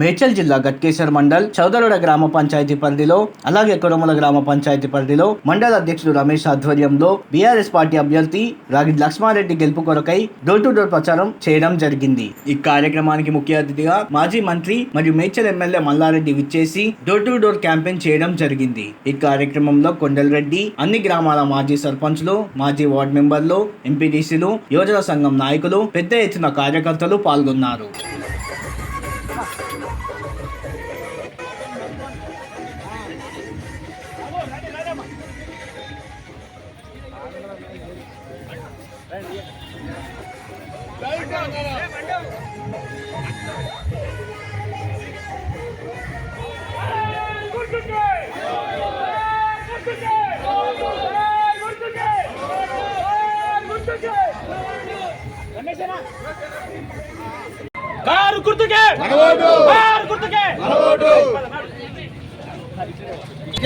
మేడ్చల్ జిల్లా గట్కేశ్వర్ మండల్ చౌదరుడ గ్రామ పంచాయతీ పరిధిలో అలాగే కొరమల గ్రామ పంచాయతీ పరిధిలో మండల అధ్యక్షుడు రమేష్ ఆధ్వర్యంలో బీఆర్ఎస్ పార్టీ అభ్యర్థి రాగి లక్ష్మారెడ్డి గెలుపు కొరకై డోర్ టు డోర్ ప్రచారం చేయడం జరిగింది. ఈ కార్యక్రమానికి ముఖ్య అతిథిగా మాజీ మంత్రి మరియు మేడ్చల్ ఎమ్మెల్యే మల్లారెడ్డి విచ్చేసి డోర్ టు డోర్ క్యాంపెయిన్ చేయడం జరిగింది. ఈ కార్యక్రమంలో కొండలరెడ్డి అన్ని గ్రామాల మాజీ సర్పంచ్లు మాజీ వార్డు మెంబర్లు ఎంపీటీసీలు యువజన సంఘం నాయకులు పెద్ద ఎత్తున కార్యకర్తలు పాల్గొన్నారు.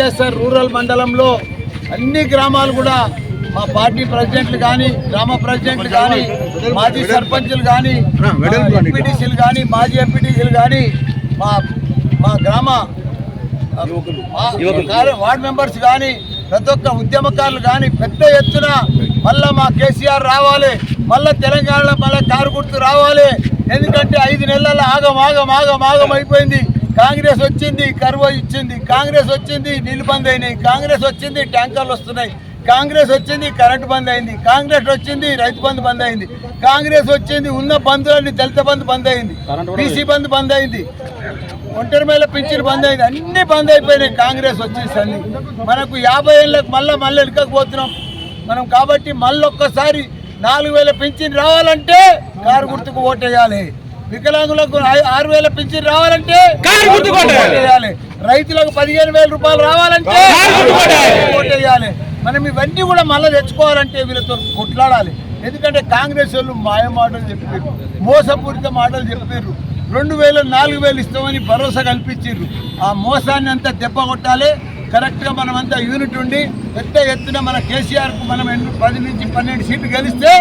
కేఎస్ఆర్ రూరల్ మండలంలో అన్ని గ్రామాలు కూడా మా పార్టీ ప్రెసిడెంట్లు కానీ గ్రామ ప్రెసిడెంట్లు కానీ మాజీ సర్పంచులు కానీ ఎంపీటీసీలు కానీ మాజీ ఎంపీటీసీలు కానీ మా మా గ్రామ వార్డ్ మెంబర్స్ కానీ ప్రతి ఒక్క ఉద్యమకారులు కానీ పెద్ద ఎత్తున మళ్ళా మా కేసీఆర్ రావాలి మళ్ళా తెలంగాణలో మళ్ళీ కారు గుర్తు రావాలి ఎందుకంటే ఐదు నెలల ఆగం ఆగం ఆగం ఆగం అయిపోయింది. కాంగ్రెస్ వచ్చింది కరువు ఇచ్చింది కాంగ్రెస్ వచ్చింది నీళ్ళు బంద్ అయినాయి. కాంగ్రెస్ వచ్చింది ట్యాంకర్లు వస్తున్నాయి. కాంగ్రెస్ వచ్చింది కరెంటు బంద్ అయింది. కాంగ్రెస్ వచ్చింది రైతు బంద్ బంద్ అయింది. కాంగ్రెస్ వచ్చింది ఉన్న బంధువులన్నీ దళిత బంద్ బంద్ అయింది. బీసీ బంద్ బంద్ అయింది. ఒంటరి మేళ పింఛన్ బంద్ అయింది. అన్ని బంద్ అయిపోయినాయి కాంగ్రెస్ వచ్చేసరి మనకు యాభై ఏళ్ళకి మళ్ళీ మళ్ళీ వెనుకపోతున్నాం మనం కాబట్టి మళ్ళీ ఒక్కసారి నాలుగు వేల పింఛన్ రావాలంటే కారు గుర్తుకు ఓటేయాలి. వికలాంగులకు ఆరు వేల పింఛన్ రావాలంటే రైతులకు పదిహేను వేల రూపాయలు రావాలంటే ఓటేయాలి మనం ఇవన్నీ కూడా మళ్ళీ తెచ్చుకోవాలంటే వీళ్ళతో కొట్లాడాలి. ఎందుకంటే కాంగ్రెస్ వాళ్ళు మాయ మాటలు చెప్పారు మోసపూరిత మాటలు చెప్పారు రెండు వేలు నాలుగు వేలు ఇస్తామని భరోసా కల్పించారు ఆ మోసాన్ని అంతా దెబ్బ కొట్టాలి. కరెక్ట్గా మనం అంతా యూనిట్ ఉండి పెద్ద ఎత్తున మన కేసీఆర్కు మనం ఎన్ని- పది నుంచి పన్నెండు సీట్లు గెలిస్తే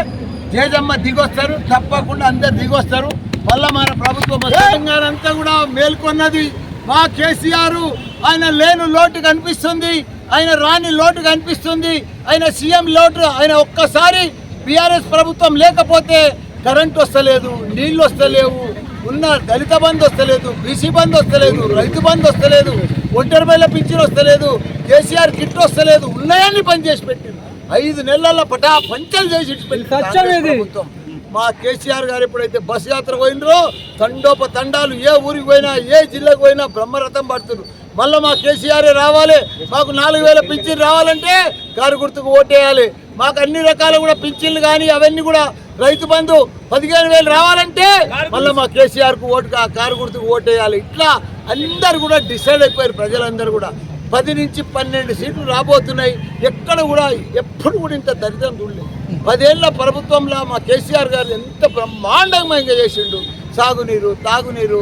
జేజమ్మ దిగొస్తారు. తప్పకుండా అందరు దిగొస్తారు. మళ్ళా మన ప్రభుత్వం తెలంగాణ అంతా కూడా మేల్కొన్నది మా కేసీఆర్. ఆయన లేను లోటు కనిపిస్తుంది. ఆయన రాని లోటు కనిపిస్తుంది. ఆయన సీఎం లోటు ఆయన ఒక్కసారి బీఆర్ఎస్ ప్రభుత్వం లేకపోతే కరెంట్ వస్తలేదు నీళ్ళు వస్తలేవు ఉన్న దళిత బంధు వస్తలేదు బీసీ బంధు వస్తలేదు రైతు బంధు వస్తలేదు ఒంటరి వేల పింఛన్ వస్తలేదు కేసీఆర్ కిట్ వస్తలేదు ఉన్నాయన్ని పని చేసి పెట్టింది ఐదు నెలల పటా పంచలు చేసి కాంగ్రెస్ ప్రభుత్వం. మా కేసీఆర్ గారు ఎప్పుడైతే బస్ యాత్ర పోయినరో తండోప తండాలు ఏ ఊరికి పోయినా ఏ జిల్లాకు పోయినా బ్రహ్మరథం పడుతున్నారు మళ్ళీ మా కేసీఆర్ రావాలి. మాకు నాలుగు వేల పింఛన్ రావాలంటే కారు గుర్తుకు ఓటేయాలి. మాకు అన్ని రకాల కూడా పింఛన్లు కానీ అవన్నీ కూడా రైతు బంధు పదిహేను వేలు రావాలంటే మళ్ళీ మా కేసీఆర్కు ఓటు కారు గుర్తుకు ఓటేయాలి. ఇట్లా అందరు కూడా డిసైడ్ అయిపోయారు ప్రజలందరూ కూడా. పది నుంచి పన్నెండు సీట్లు రాబోతున్నాయి. ఎక్కడ కూడా ఎప్పుడు కూడా ఇంత దరిద్రం చూడలేదు. పదేళ్ళ ప్రభుత్వంలో మా కేసీఆర్ గారు ఎంత బ్రహ్మాండంగా చేసిండు. సాగునీరు తాగునీరు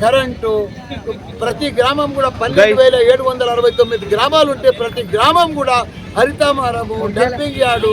కరెంటు ప్రతి గ్రామం కూడా పన్నెండు వేల ఏడు వందల అరవై తొమ్మిది గ్రామాలు ఉంటే ప్రతి గ్రామం కూడా హరితామారము డంపింగ్ యార్డు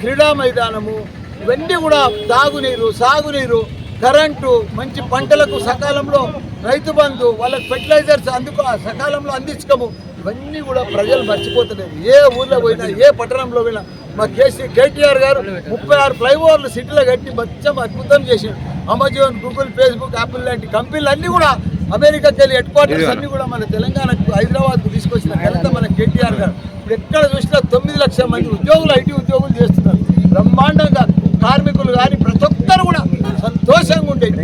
క్రీడా మైదానము ఇవన్నీ కూడా తాగునీరు సాగునీరు కరెంటు మంచి పంటలకు సకాలంలో రైతు బంధు వాళ్ళకి ఫెర్టిలైజర్స్ అందుకు సకాలంలో అందించకము. ఇవన్నీ కూడా ప్రజలు మర్చిపోతున్నారు. ఏ ఊర్లో పోయినా ఏ పట్టణంలో పోయినా. మా కేసీ కేటీఆర్ గారు ముప్పై ఆరు ఫ్లైఓవర్లు సిటీలో కట్టి మొత్తం అద్భుతం చేసిండు అమెజాన్ గూగుల్ ఫేస్బుక్ యాపిల్ లాంటి కంపెనీలు అన్నీ కూడా అమెరికాకి వెళ్ళి హెడ్ క్వార్టర్స్ అన్ని కూడా మన తెలంగాణకు హైదరాబాద్కు తీసుకొచ్చిన ఘనత మన కేటీఆర్ గారు. ఇప్పుడు ఎక్కడ చూసినా తొమ్మిది లక్షల మంది ఉద్యోగులు ఐటీ ఉద్యోగులు చేస్తున్నారు. బ్రహ్మాండంగా కార్మికులు కానీ ప్రతి ఒక్కరు కూడా సంతోషంగా ఉండేది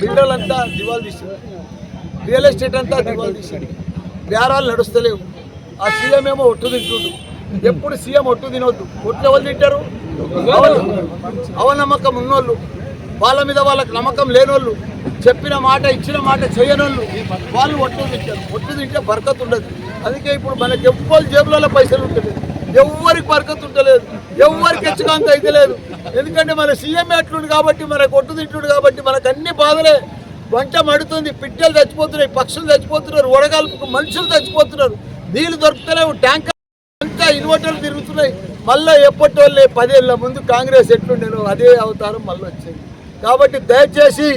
బిల్డర్లంతా దివాలు తీశారు. రియల్ ఎస్టేట్ అంతా దివాలు తీశారు. బేరాలు నడుస్తలేవు. ఆ సీఎం ఏమో ఒట్టు తింటుండు. ఎప్పుడు సీఎం ఒట్టు తినొద్దు. ఒట్లు ఎవరు తింటారు? అవనమ్మకం ఉన్నోళ్ళు. వాళ్ళ మీద వాళ్ళకి నమ్మకం లేనోళ్ళు. చెప్పిన మాట ఇచ్చిన మాట చేయనోళ్ళు. వాళ్ళు ఒట్టు తింటారు. ఒట్టు తింటే బరకత్ ఉండదు. అందుకే ఇప్పుడు మనకి ఎవ్వరు జేబులలో పైసలు ఉంటలేదు ఎవ్వరికి బరకత్ ఉండలేదు. ఎవరికి హెచ్చుకాంత అయితే లేదు. ఎందుకంటే మన సీఎం అట్లుండు కాబట్టి మనకు ఒట్టు తింటుడు కాబట్టి మనకు అన్ని బాధలే. వంట మడుతుంది పిట్టలు చచ్చిపోతున్నాయి పక్షులు చచ్చిపోతున్నారు వడగాల్పుకు మనుషులు చచ్చిపోతున్నారు. నీళ్ళు దొరుకుతలేవు ట్యాంకర్ అంతా ఇన్వర్టర్లు తిరుగుతున్నాయి. మళ్ళీ ఎప్పటి పదేళ్ళ ముందు కాంగ్రెస్ ఎట్లుండేనో అదే అవతారం మళ్ళీ వచ్చింది. కాబట్టి దయచేసి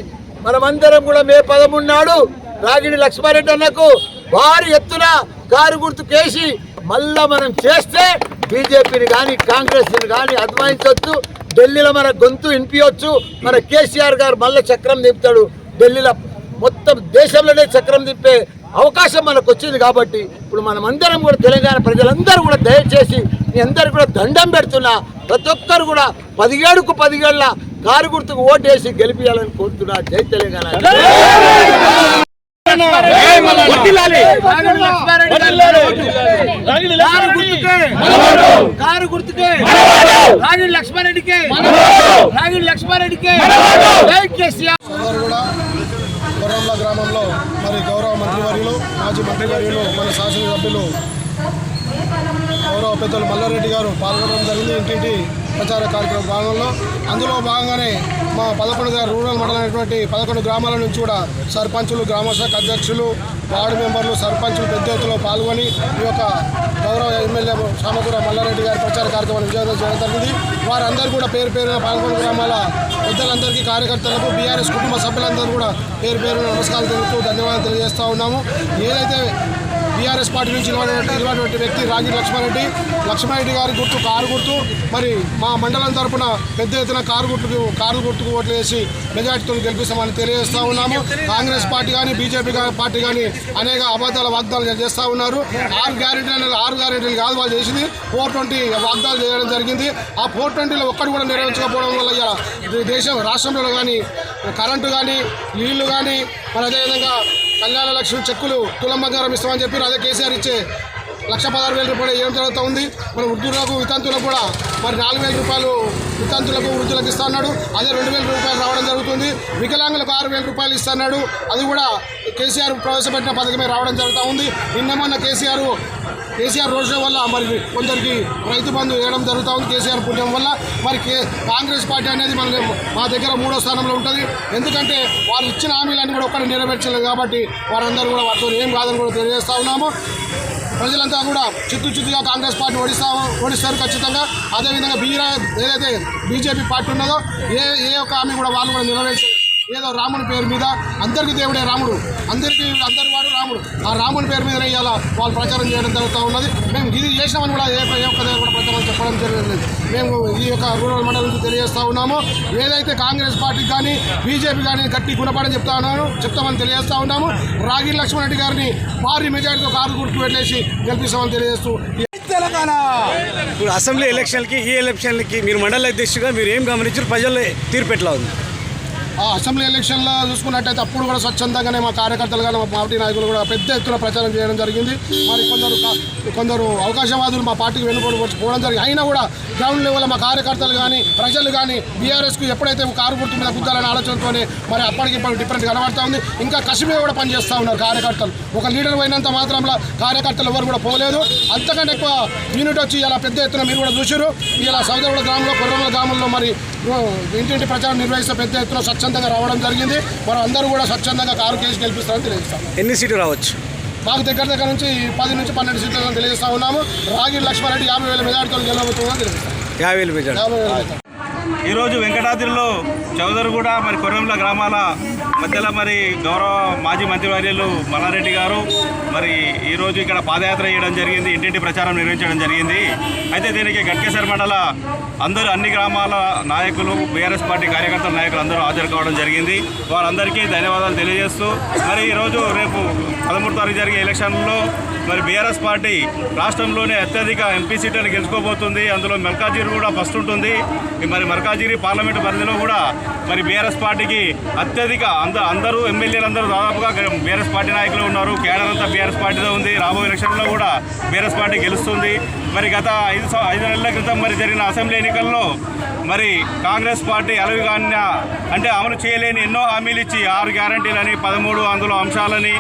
మనమందరం కూడా మే పదమూడు నాడు రాగిడి లక్ష్మారెడ్డి అన్నకు భారీ ఎత్తున కారు గుర్తు కేసి మళ్ళా మనం చేస్తే బీజేపీని కానీ కాంగ్రెస్ని కానీ అద్వాయించవచ్చు ఢిల్లీలో మన గొంతు వినిపించవచ్చు మన కేసీఆర్ గారు మళ్ళీ చక్రం దింపుతాడు. ఢిల్లీలో మొత్తం దేశంలోనే చక్రం తిప్పే అవకాశం మనకు వచ్చింది కాబట్టి ఇప్పుడు మనం అందరం కూడా తెలంగాణ ప్రజలందరూ కూడా దయచేసి మీ అందరు కూడా దండం పెడుతున్నా. ప్రతి ఒక్కరు కూడా పదిహేడుకు పదిహేళ్ళ కారు గుర్తుకు ఓటేసి గెలిపించాలని కోరుతున్నా. జై తెలంగాణ. కారు. గుర్తుకే. కారు గుర్తుకే. రాగిడి లక్ష్మారెడ్డికే రాగిడి లక్ష్మారెడ్డికే కొర్రంల గ్రామంలో మరి గౌరవ మంత్రివర్యులు మాజీ మంత్రివర్యులు మన శాసనసభ్యులు గౌరవ పెద్దలు మల్లారెడ్డి గారు పాల్గొనడం జరిగింది. ఇంటింటి ప్రచార కార్యక్రమ భాగంలో అందులో భాగంగానే మా పదకొండు రూరల్ మండలం పదకొండు గ్రామాల నుంచి కూడా సర్పంచులు గ్రామ శాఖ అధ్యక్షులు వార్డు మెంబర్లు సర్పంచులు పెద్ద ఎత్తులో పాల్గొని ఈ యొక్క గౌరవ ఎమ్మెల్యే సామకూర మల్లారెడ్డి గారి ప్రచార కార్యక్రమాన్ని విజయవంతం చేయడం జరిగింది. వారందరూ కూడా పేరు పేరున పదకొండు గ్రామాల పెద్దలందరికీ కార్యకర్తలకు బీఆర్ఎస్ కుటుంబ సభ్యులందరూ కూడా పేరు పేరున నమస్కారాలు తెలుపుతూ ధన్యవాదాలు తెలియజేస్తూ ఉన్నాము. ఏదైతే బీఆర్ఎస్ పార్టీ నుంచి నిలబడినటువంటి వ్యక్తి రాజీ లక్ష్మారెడ్డి. లక్ష్మారెడ్డి గారి గుర్తు కారు గుర్తు. మరి మా మండలం తరపున పెద్ద ఎత్తున కారు గుర్తుకు కారు గుర్తుకు ఓట్లు వేసి మెజార్టీతో గెలిపిస్తామని తెలియజేస్తా ఉన్నాము. కాంగ్రెస్ పార్టీ కానీ బీజేపీ పార్టీ కానీ అనేక అబద్ధాల వాగ్దాలు చేస్తూ ఉన్నారు. ఆరు గ్యారెంటీలు ఆరు గ్యారెంటీలు కాదు వాళ్ళు చేసింది. ఫోర్ ట్వంటీ వాగ్దాలు చేయడం జరిగింది. ఆ ఫోర్ ట్వంటీలో ఒక్కటి కూడా నెరవేర్చకపోవడం వల్ల దేశం రాష్ట్రంలో కానీ కరెంటు కానీ నీళ్ళు కానీ మరి అదేవిధంగా కళ్యాణ లక్షలు చెక్కులు తులం బంగారం ఇస్తామని చెప్పి అదే కేసీఆర్ ఇచ్చే లక్ష పదహారు వేల రూపాయలు ఏం జరుగుతూ ఉంది? మరి వృద్ధులకు వితంతులకు కూడా మరి నాలుగు వేల రూపాయలు వితంతులకు వృద్ధులకు ఇస్తా అన్నాడు. అదే రెండు వేల రూపాయలు రావడం జరుగుతుంది. వికలాంగులకు ఆరు వేల రూపాయలు ఇస్తున్నాడు అది కూడా కేసీఆర్ ప్రవేశపెట్టిన పథకమే రావడం జరుగుతూ ఉంది. నిన్న మొన్న కేసీఆర్ కేసీఆర్ రోజుల వల్ల మరి కొందరికి రైతు బంధు వేయడం జరుగుతూ ఉంది కేసీఆర్ పుణ్యం వల్ల మరి కే కాంగ్రెస్ పార్టీ అనేది మన మా దగ్గర మూడో స్థానంలో ఉంటుంది. ఎందుకంటే వారు ఇచ్చిన హామీలన్నీ కూడా ఒక్కటి నెరవేర్చలేదు కాబట్టి వారందరూ కూడా వారితో ఏం కాదని కూడా తెలియజేస్తా ఉన్నాము. ప్రజలంతా కూడా చిత్తు చిత్తుగా కాంగ్రెస్ పార్టీ ఓడిస్తా ఓడిస్తారు ఖచ్చితంగా. అదేవిధంగా బీరా ఏదైతే బీజేపీ పార్టీ ఉన్నదో ఏ ఏ ఒక్క హామీ కూడా వాళ్ళు కూడా నెరవేర్చలేదు. ఏదో రాముని పేరు మీద అందరికీ దేవుడే రాముడు. అందరికీ అందరి వాడు రాముడు. ఆ రాముని పేరు మీద ఇవాళ వాళ్ళు ప్రచారం చేయడం జరుగుతూ ఉన్నది. మేము ఇది చేసినామని కూడా ఏ ఏ ఒక్క కూడా ప్రచారం చెప్పడం జరగలేదు. మేము ఈ యొక్క రూరల్ మండలం నుంచి తెలియజేస్తా ఉన్నాము. ఏదైతే కాంగ్రెస్ పార్టీకి కానీ బీజేపీ కానీ గట్టి గుణపాఠం చెప్తా ఉన్నాను చెప్తామని తెలియజేస్తా ఉన్నాము. రాగి లక్ష్మణ్ రెడ్డి గారిని భారీ మెజారిటీతో కారు గుర్తు పెట్టేసి గెలిపిస్తామని తెలియజేస్తూ ఇప్పుడు అసెంబ్లీ ఎలక్షన్లకి ఈ ఎలక్షన్లకి మీరు మండల అధ్యక్షుడిగా మీరు ఏం గమనించారు? ప్రజల్లో తీర్పు ఎట్లా ఉంది. అసెంబ్లీ ఎలక్షన్లో చూసుకున్నట్టయితే అప్పుడు కూడా స్వచ్ఛందంగానే మా కార్యకర్తలు కానీ మా పార్టీ నాయకులు కూడా పెద్ద ఎత్తున ప్రచారం చేయడం జరిగింది. మరి కొందరు కొందరు అవకాశవాదులు మా పార్టీకి వెనుకోవడం పోవడం జరిగింది. అయినా కూడా గ్రౌండ్ లెవెల్ మా కార్యకర్తలు కానీ ప్రజలు కానీ బీఆర్ఎస్కు ఎప్పుడైతే కారు గుర్తు మీద గుద్దాలనే ఆలోచనతోనే మరి అప్పటికి ఇప్పుడు డిఫరెంట్ కనబడతా ఉంది. ఇంకా కసిమే కూడా పనిచేస్తూ ఉన్నారు కార్యకర్తలు. ఒక లీడర్ పోయినంత మాత్రంలో కార్యకర్తలు ఎవరు కూడా పోలేదు. అంతకంటే ఎక్కువ యూనిట్ వచ్చి ఇలా పెద్ద ఎత్తున మీరు కూడా చూసారు ఇలా సౌదరుల గ్రామంలో కొర్రముల గ్రామంలో మరి ఇంటింటి ప్రచారం నిర్వహిస్తే పెద్ద ఎత్తున స్వచ్ఛందంగా రావడం జరిగింది. మనం అందరూ కూడా స్వచ్ఛందంగా కారు కేసు గెలిపిస్తామని తెలియజేస్తాం ఎన్ని సీట్లు రావచ్చు? మాకు దగ్గర దగ్గర నుంచి పది నుంచి పన్నెండు సీట్లను తెలియజేస్తా ఉన్నాము. రాగి లక్ష్మారెడ్డి యాభై వేల మెజార్టీతో గెలవబోతుందని తెలియజేస్తాం యాభై వేలు మెజార్టీ. ఈరోజు వెంకటాద్రిలో చౌదరిగూడ మరి కొర్రంల గ్రామాల మధ్యలో మరి గౌరవ మాజీ మంత్రివర్యులు మల్లారెడ్డి గారు మరి ఈరోజు ఇక్కడ పాదయాత్ర చేయడం జరిగింది ఇంటింటి ప్రచారం నిర్వహించడం జరిగింది. అయితే దీనికి గట్కేశ్వర మండల అందరూ అన్ని గ్రామాల నాయకులు బీఆర్ఎస్ పార్టీ కార్యకర్తల నాయకులు అందరూ హాజరు కావడం జరిగింది. వారందరికీ ధన్యవాదాలు తెలియజేస్తూ మరి ఈరోజు రేపు పదమూడు తారీఖు జరిగే ఎలక్షన్లో మరి బీఆర్ఎస్ పార్టీ రాష్ట్రంలోనే అత్యధిక ఎంపీ సీట్లను గెలుచుకోబోతుంది. అందులో మల్కాజిరి కూడా ఫస్ట్ ఉంటుంది. ఈ మరి మల్కాజిరి పార్లమెంటు పరిధిలో కూడా మరి బీఆర్ఎస్ పార్టీకి అత్యధిక అంద అందరూ ఎమ్మెల్యేలు అందరూ దాదాపుగా బీఆర్ఎస్ పార్టీ నాయకులు ఉన్నారు. కేడర్ అంతా బీఆర్ఎస్ పార్టీలో ఉంది. రాబోయే ఎలక్షన్లో కూడా బీఆర్ఎస్ పార్టీ గెలుస్తుంది. మరి గత ఐదు ఐదు నెలల క్రితం మరి జరిగిన అసెంబ్లీ ఎన్నికల్లో మరి కాంగ్రెస్ పార్టీ అలవిగాన్న అంటే అమలు చేయలేని ఎన్నో హామీలు ఇచ్చి ఆరు గ్యారంటీలని పదమూడు అందులో అంశాలని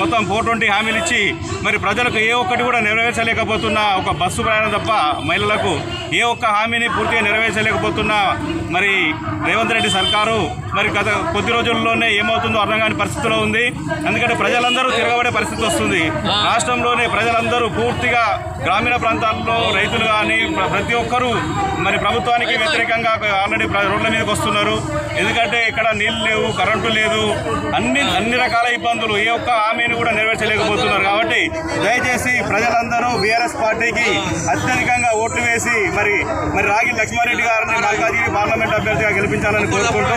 మొత్తం ఫోర్ ట్వంటీ హామీలు ఇచ్చి మరి ప్రజలకు ఏ ఒక్కటి కూడా నెరవేర్చలేకపోతున్న ఒక బస్సు ప్రయాణం తప్ప మహిళలకు ఏ ఒక్క హామీని పూర్తిగా నెరవేర్చలేకపోతున్న మరి రేవంత్ రెడ్డి సర్కారు మరి గత కొద్ది రోజుల్లోనే ఏమవుతుందో అర్థం కాని పరిస్థితిలో ఉంది. ఎందుకంటే ప్రజలందరూ తిరగబడే పరిస్థితి వస్తుంది. రాష్ట్రంలోనే ప్రజలందరూ పూర్తిగా గ్రామీణ ప్రాంతాల్లో రైతులు కానీ ప్రతి ఒక్కరూ మరి ప్రభుత్వానికి వ్యతిరేకంగా ఆల్రెడీ రోడ్ల మీదకి వస్తున్నారు. ఎందుకంటే ఇక్కడ నీళ్ళు లేవు కరెంటు లేదు. అన్ని అన్ని రకాల ఇబ్బందులు ఏ ఒక్క హామీని కూడా నెరవేర్చలేకపోతున్నారు. కాబట్టి దయచేసి ప్రజలందరూ బీఆర్ఎస్ పార్టీకి అత్యధికంగా ఓట్లు వేసి మరి మరి రాగి లక్ష్మారెడ్డి గారిని మల్కాజిగిరి పార్లమెంట్ అభ్యర్థిగా గెలిపించాలని కోరుకుంటూ